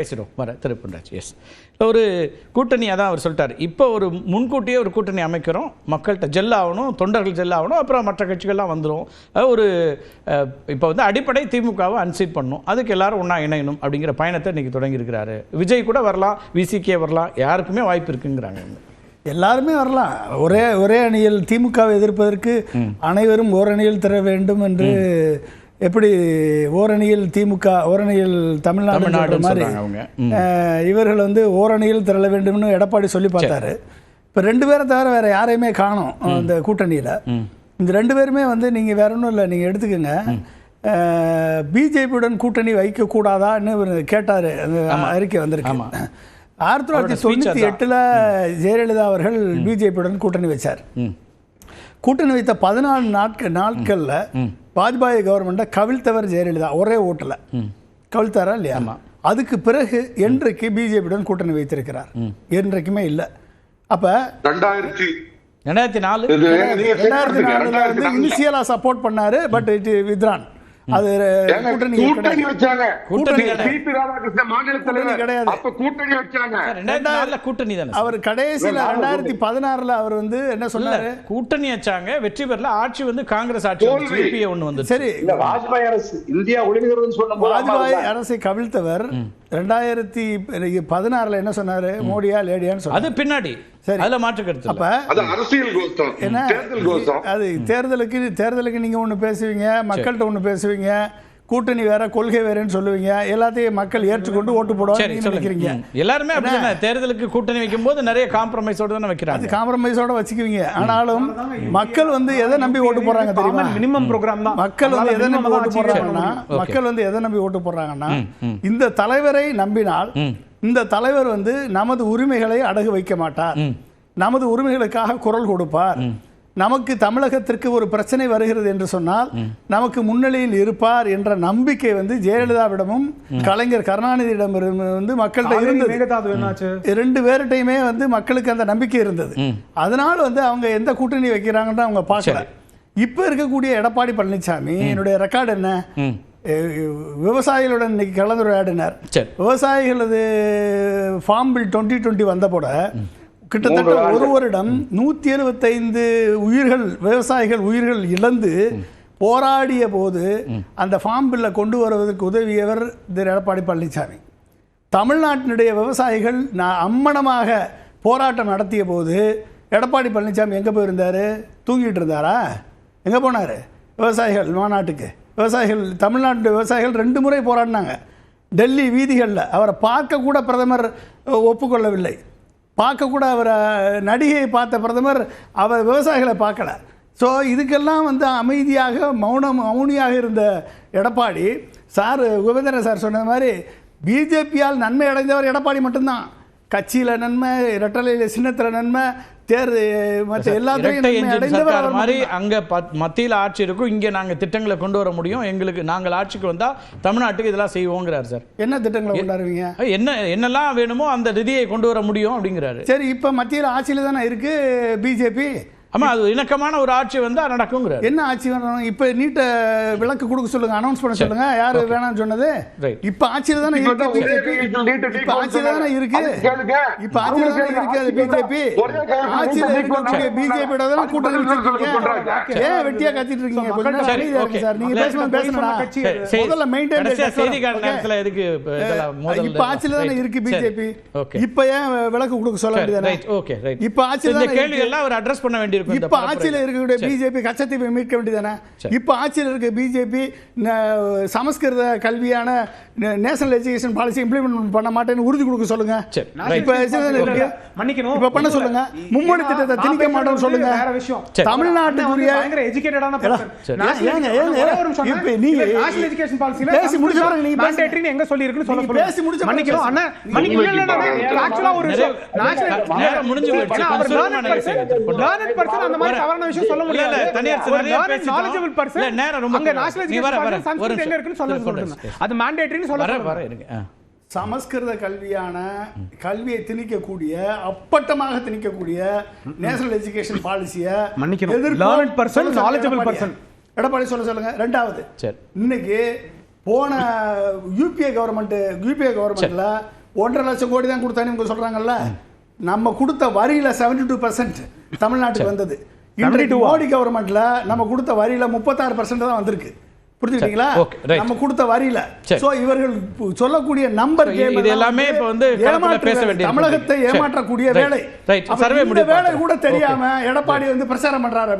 பேசிடும் வர திருப்பண்டாச்சு எஸ் ஒரு கூட்டணி அதான் அவர் சொல்லிட்டார். இப்போ ஒரு முன்கூட்டியே ஒரு கூட்டணி அமைக்கிறோம். மக்கள்கிட்ட ஜெல் ஆகணும் தொண்டர்கள் ஜெல் ஆகணும் அப்புறம் மற்ற கட்சிகள்லாம் வந்துடும் ஒரு இப்போ வந்து அடிப்படை திமுகவை அன்சீட் பண்ணணும் அதுக்கு எல்லாரும் ஒன்றா இணையணும் அப்படிங்கிற பயணத்தை இன்னைக்கு தொடங்கியிருக்கிறாரு விஜய் கூட வரலாம் விசிகே வரலாம் யாருக்குமே வாய்ப்பு இருக்குங்கிறாங்க. எல்லாருமே வரலாம். ஒரே ஒரே அணியில் திமுகவை எதிர்ப்பதற்கு அனைவரும் ஓரணியில் தர வேண்டும் என்று எப்படி ஓரணியில் திமுக ஓரணியில் தமிழ்நாடு மாதிரி இவர்கள் வந்து ஓரணியில் திரள வேண்டும்னு எடப்பாடி சொல்லி பார்த்தாரு. இப்போ ரெண்டு பேரை தவிர வேற யாரையுமே காணோம் அந்த கூட்டணியில். இந்த ரெண்டு பேருமே வந்து நீங்கள் வேற ஒன்றும் இல்லை நீங்கள் எடுத்துக்கோங்க. பிஜேபியுடன் கூட்டணி வைக்கக்கூடாதான்னு இவர் கேட்டார் அந்த அறிக்கை வந்திருக்கு. ஆயிரத்தி தொள்ளாயிரத்தி தொண்ணூற்றி எட்டில் ஜெயலலிதா அவர்கள் பிஜேபியுடன் கூட்டணி வச்சார். கூட்டணி வைத்த பதினாலு நாட்கள் நாட்களில் வாஜ்பாய் கவர்மெண்ட்டை கவிழ்த்தவர் ஜெயலலிதா ஒரே ஓட்டில். கவிழ்த்தாரா இல்லையா? அதுக்கு பிறகு என்றைக்கு பிஜேபியுடன் கூட்டணி வைத்திருக்கிறார்? என்றைக்குமே இல்லை. அப்போ ரெண்டாயிரத்தி ரெண்டாயிரத்தி நாலு. ரெண்டாயிரத்தி. நாலுல வந்து நாலுல. இனிஷியலா சப்போர்ட் பண்ணாரு பட் இட் வித்ரான் அது கூட்டணி கூட்டணி. வச்சாங்க கூட்டணி. சிபி ராதாகிருஷ்ணன் மாநில கூட்டணி தலைவர் கிடையாது. அப்ப கூட்டணி வச்சாங்க கூட்டணி தானே? அவர் ரெண்டாயிரத்தி பதினாறுல அவர் வந்து என்ன சொன்னாரு கூட்டணி வச்சாங்க வெற்றி பெறல ஆட்சி வந்து காங்கிரஸ் ஆட்சி. யூபிஏ ஒன்று வந்து சரி வாஜ்பாய் அரசு இந்தியா அம்மா வாஜ்பாய். அரசை கவிழ்த்தவர் ரெண்டாயிரத்தி பதினாறுல என்ன சொன்னாரு? மோடியா லேடியான்னு சொன்னாரு. அது பின்னாடி. சரி. அதுல மாற்று கருத்து இல்ல. அப்ப அது அரசியல் கோஷம். என்ன? தேர்தல் கோஷம். அது தேர்தலுக்கு தேர்தலுக்கு நீங்க ஒண்ணு பேசுவீங்க மக்கள்கிட்ட ஒண்ணு பேசுவீங்க கூட்டணி வேற கொள்கை வேறன்னு சொல்லுவீங்க. எல்லாத்தையும் மக்கள் ஏற்றுக்கொண்டு ஓட்டு போடுவாங்க நினைக்கிறீங்க. எல்லாருமே அப்படிதானே? தேர்தலுக்கு கூட்டணி வைக்கும் போது நிறைய காம்ப்ரமைஸோட தானே வைக்கிறாங்க. காம்ப்ரமைஸோட வச்சுக்குவீங்க. ஆனாலும் மக்கள் வந்து எதை நம்பி ஓட்டு போடுறாங்க தெரியுமா? மினிமம் ப்ரோக்ராம் தான். மக்கள் வந்து எதை நம்பி ஓட்டு போடுறாங்கன்னா. மக்கள் வந்து எதை நம்பி ஓட்டு போடுறாங்கன்னா இந்த தலைவரை நம்பினால் இந்த தலைவர் வந்து நமது உரிமைகளை அடகு வைக்க மாட்டார். நமது உரிமைகளுக்காக குரல் கொடுப்பார். நமக்கு தமிழகத்திற்கு ஒரு பிரச்சனை வருகிறது என்று சொன்னால் நமக்கு முன்னிலையில் இருப்பார் என்ற நம்பிக்கை வந்து ஜெயலலிதாவிடமும் கலைஞர் கருணாநிதியிடம் வந்து மக்கள்கிட்ட இருந்தது. ரெண்டு பேர்கிட்டையுமே வந்து மக்களுக்கு அந்த நம்பிக்கை இருந்தது. அதனால வந்து அவங்க எந்த கூட்டணி வைக்கிறாங்கன்னு அவங்க பார்க்கல. இப்போ இருக்கக்கூடிய எடப்பாடி பழனிசாமி என்னுடைய ரெக்கார்டு என்ன? விவசாயிகளுடன் இன்னைக்கு கலந்துரையாடினார். விவசாயிகளது ஃபார்ம் பில் டுவெண்ட்டி டுவெண்ட்டி வந்த போட கிட்டத்தட்ட ஒரு வருடம் நூற்றி எழுபத்தைந்து உயிர்கள் விவசாயிகள் உயிர்கள் இழந்து போராடிய போது அந்த ஃபார்ம் பில்லை கொண்டு வருவதற்கு உதவியவர் திரு எடப்பாடி பழனிசாமி தமிழ்நாட்டினுடைய விவசாயிகள் நான் அம்மனமாக போராட்டம் நடத்திய போது எடப்பாடி பழனிசாமி எங்கே போயிருந்தார்? தூங்கிட்டு இருந்தாரா? எங்கே போனார்? விவசாயிகள் மாநாட்டுக்கு. விவசாயிகள் தமிழ்நாட்டு விவசாயிகள் ரெண்டு முறை போராடினாங்க. டெல்லி வீதிகளில். அவரை பார்க்க கூட பிரதமர் ஒப்புக்கொள்ளவில்லை. பார்க்கக்கூட அவரை நடிகையை பார்த்த பிரதமர் அவர் விவசாயிகளை பார்க்கல. ஸோ இதுக்கெல்லாம் வந்து அமைதியாக மௌனம் மௌனியாக இருந்த எடப்பாடி சார் உபேந்திரன் சார் சொன்ன மாதிரி பிஜேபியால் நன்மை அடைந்தவர் எடப்பாடி மட்டும்தான். கட்சியில் நன்மை இரட்டலையில் சின்னத்தில் நன்மை தேர் மற்ற அவர் மாதிரி. அங்க மத்தியில ஆட்சி இருக்கும். இங்க நாங்க திட்டங்களை கொண்டு வர முடியும். எங்களுக்கு நாங்கள் ஆட்சிக்கு வந்தா தமிழ்நாட்டுக்கு இதெல்லாம் செய்வோங்கிறார் சார். என்ன திட்டங்களை கொண்டாடுவீங்க என்ன என்னெல்லாம் வேணுமோ அந்த நிதியை கொண்டு வர முடியும் அப்படிங்கிறாரு. சரி இப்போ மத்தியில் ஆட்சியில் தானே இருக்கு பிஜேபி? ஆமா அது இணக்கமான ஒரு ஆட்சி வந்தா நடக்குங்கிறாரு என்ன ஆட்சி வரணும் இப்போ நீட்டை விளக்கு கொடுக்க சொல்லுங்க அனௌன்ஸ் பண்ண சொல்லுங்க யாரு வேணாம்னு சொன்னது. இப்போ ஆட்சியில் தானே இருக்கு இப்போ ஆட்சியில் தானே இருக்கு. இப்போ ஆட்சியில் தானே இருக்கு அது. பிஜேபி ஆட்சியில் இருக்கக்கூடிய பிஜேபி தானே கூட்டணி. ஏன் வெட்டியா கத்திட்டு இருக்கீங்க? சரி, நீங்க பேசணும். சரி, முதல்ல மெயின்டைன் செய்திக்கான நேரத்துல எதுக்கு இப்ப இதெல்லாம் மோதல் இப்போ ஆட்சியில் தானே. இருக்கு. பிஜேபி. இப்போ ஏன் விளக்கு கொடுக்க சொல்ல right. Okay, right. இப்போ ஆட்சியில் இந்த கேள்வி. எல்லாம் அவர் அட்ரஸ் பண்ண வேண்டியிருக்கும். இருப்பேன் ஆட்சியில் இருக்கக்கூடிய பிஜேபி கச்சத்தீவை மீட்க வேண்டியதானே இப்போ ஆட்சியில் இருக்க பிஜேபி சமஸ்கிருத கல்வியான நேஷனல் எஜுகேஷன் பாலிசி இம்ப்ளிமெண்ட் பண்ண மாட்டேன்னு உறுதி கொடுக்க சொல்லுங்க. இப்போ மன்னிக்கணும். இப்போ பண்ண சொல்லுங்க. மும்மொழி திட்டத்தை திணிக்க மாட்டோம்னு சொல்லுங்க. விஷயம். தமிழ்நாட்டுக்குரிய எஜுகேட்டடான நீங்க நேஷனல் பேசி முடிச்ச எங்க சொல்லி இருக்குன்னு சொல்ல சொல்லுங்க முடிஞ்சு அந்த மாதிரி தவறான விஷயம் சொல்ல முடியாது. தனியார் சொல்றாங்க சமஸ்கிருத கல்வியான கல்வியை திணிக்கக்கூடிய அப்பட்டமாக திணிக்கக்கூடிய நேஷனல் எஜுகேஷன் பாலிசியை மன்னிக்கணும். Person knowledgeable person Edappadi. சொல்ல சொல்லுங்க. ரெண்டாவது இன்னைக்கு போன யூபிஏ கவர்மெண்ட் யூபிஏ கவர்மெண்ட்ல ஒன்றரை லட்சம் கோடி தான் கொடுத்தான்னு சொல்றாங்கல்ல. நம்ம கொடுத்த வரியில 72% டூ பர்சன்ட் தமிழ்நாட்டுக்கு வந்தது இன்றைக்கு 72 மோடி கவர்மெண்ட்ல நம்ம கொடுத்த வரியில முப்பத்தாறு பர்சன்ட் தான் வந்திருக்கு புரிஞ்சுக்கிட்டீங்களா. நம்ம கொடுத்த வரியில. சோ இவர்கள் சொல்லக்கூடிய நம்பர் இது- எல்லாமே இப்ப வந்து பேச வேண்டியிருக்கு. தமிழகத்தை. ஏமாற்றக்கூடிய. வேலை முடிவு வேலை. கூட தெரியாம எடப்பாடி வந்து பிரச்சாரம் பண்றாரு